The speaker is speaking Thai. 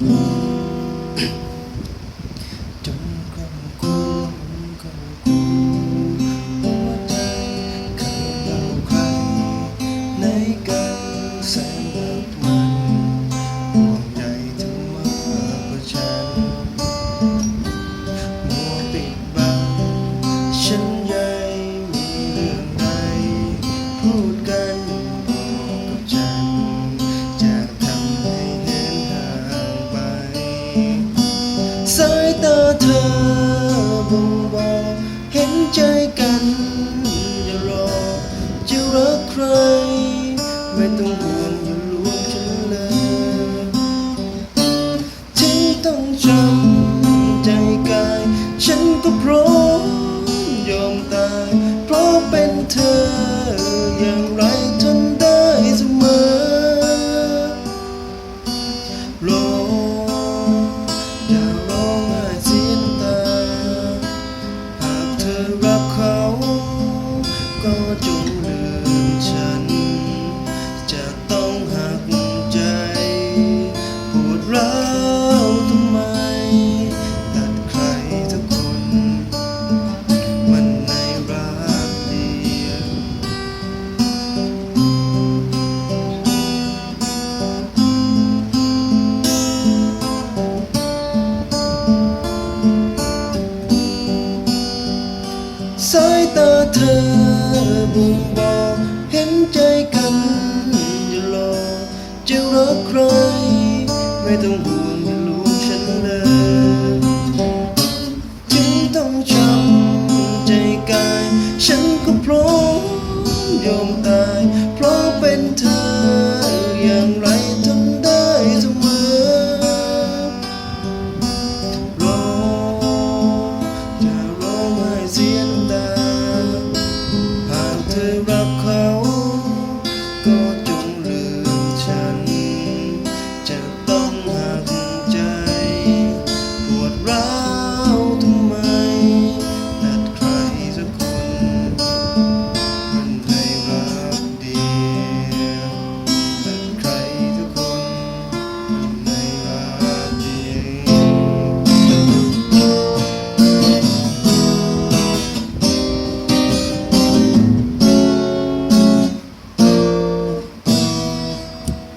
Mm-hmm. ธอบ่งบอกเห็นใจกันอย่ารอจะรักใคร ไม่ต้องห่วงอย่าลวงฉันเลยฉันต้องจำใจกาย ฉันก็พร้อมยอมตายเพราะเป็นเธอ ก็จงลืมฉัน จะต้องหักใจปวดร้าวทำไม ตัดใครสักคน มันในรักเดียวสายตาเธอ งบอกเห็นใจกันอย่ารอจะรักใครไม่ต้องห่วง